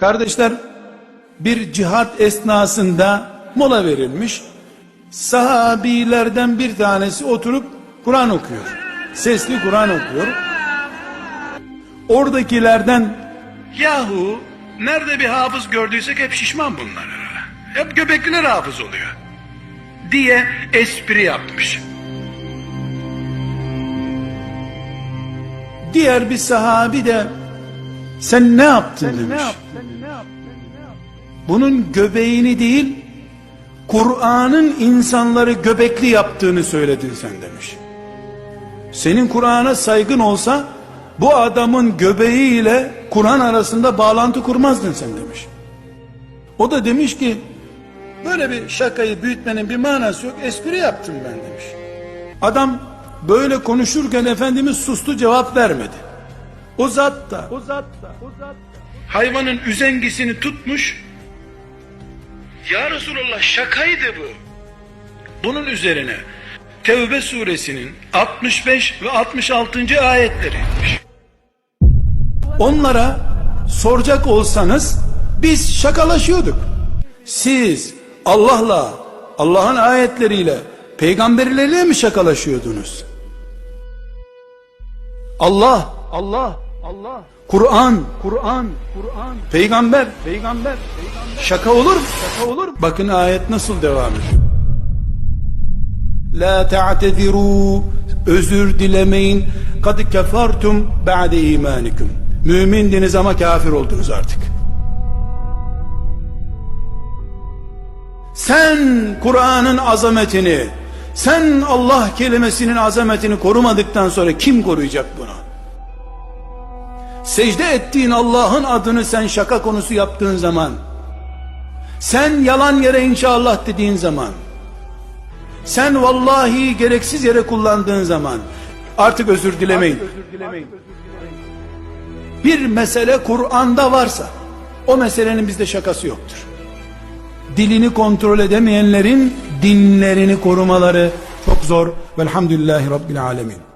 Kardeşler bir cihat esnasında mola verilmiş. Sahabilerden bir tanesi oturup Kur'an okuyor. Sesli Kur'an okuyor. Oradakilerden yahu nerede bir hafız gördüysek hep şişman bunlar. Hep göbekliler hafız oluyor. Diye espri yapmış. Diğer bir sahabi de sen ne yaptın demiş. Bunun göbeğini değil Kur'an'ın insanları göbekli yaptığını söyledin sen demiş. Senin Kur'an'a saygın olsa bu adamın göbeğiyle Kur'an arasında bağlantı kurmazdın sen demiş. O da demiş ki böyle bir şakayı büyütmenin bir manası yok espri yaptım ben demiş. Adam böyle konuşurken Efendimiz sustu cevap vermedi. O zat da, o zat da, o zat da hayvanın üzengisini tutmuş ya Resulallah şakaydı bu. Bunun üzerine Tevbe suresinin 65 ve 66. ayetleriymiş. Onlara soracak olsanız biz şakalaşıyorduk. Siz Allah'la, Allah'ın ayetleriyle, peygamberleriyle mi şakalaşıyordunuz? Allah, Allah, Allah, Kur'an, Kur'an, Kur'an, peygamber, peygamber, şaka olur mu? Şaka olur mu? Bakın ayet nasıl devam ediyor. La ta'tediru özür dilemeyin. Kad kefartum ba'de imanikum. Mümindiniz ama kafir oldunuz artık. Sen Kur'an'ın azametini, sen Allah kelimesinin azametini korumadıktan sonra kim koruyacak bunu? Secde ettiğin Allah'ın adını sen şaka konusu yaptığın zaman, sen yalan yere inşallah dediğin zaman, sen vallahi gereksiz yere kullandığın zaman artık özür dilemeyin. Bir mesele Kur'an'da varsa o meselenin bizde şakası yoktur. Dilini kontrol edemeyenlerin dinlerini korumaları çok zor. Velhamdülillahi Rabbil Alemin.